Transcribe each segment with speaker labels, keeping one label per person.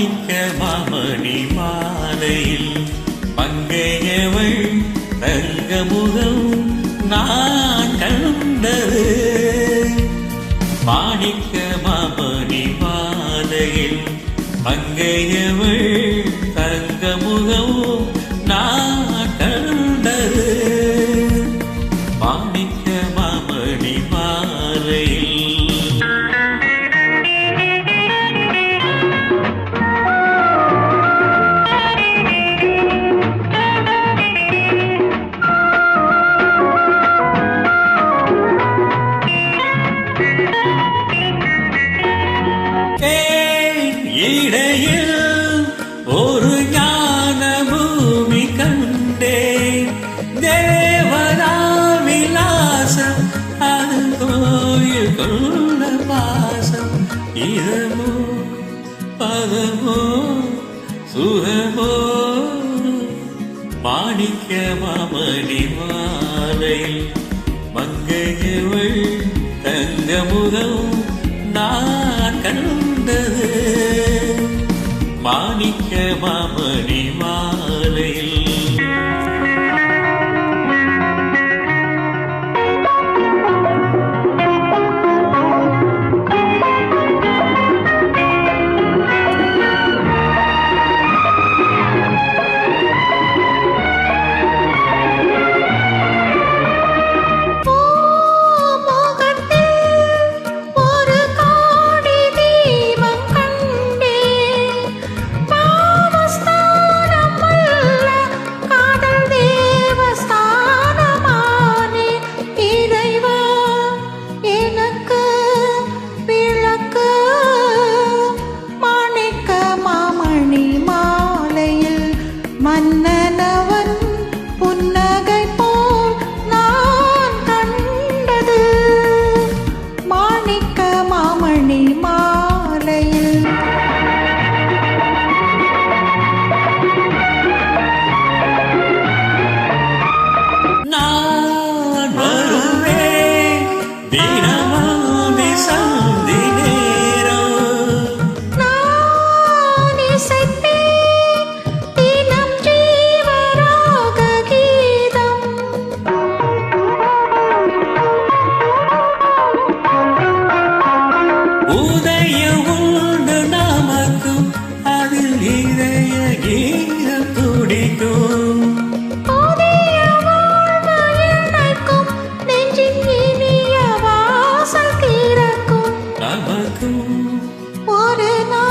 Speaker 1: மாணிக்க மாமணி மாலையில் மங்கையவள் தங்கமுகம் நான் கண்டது. மாணிக்க மாமணி மாலையில் மங்கையவள் தங்கமுகம் இடையில் ஒரு ஞான பூமி கண்டேன் தேவரா விலாசம் அது கோயில் கொள்ள பாசம். இதமோ பதமோ சுகமோ மாணிக்க மாமணி மாலையில் மங்கையவள் தங்க முகம் நான் மாணிக்க மாமணி மாலையில் love.
Speaker 2: Iretum, Iretum,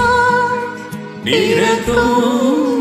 Speaker 1: Iretum.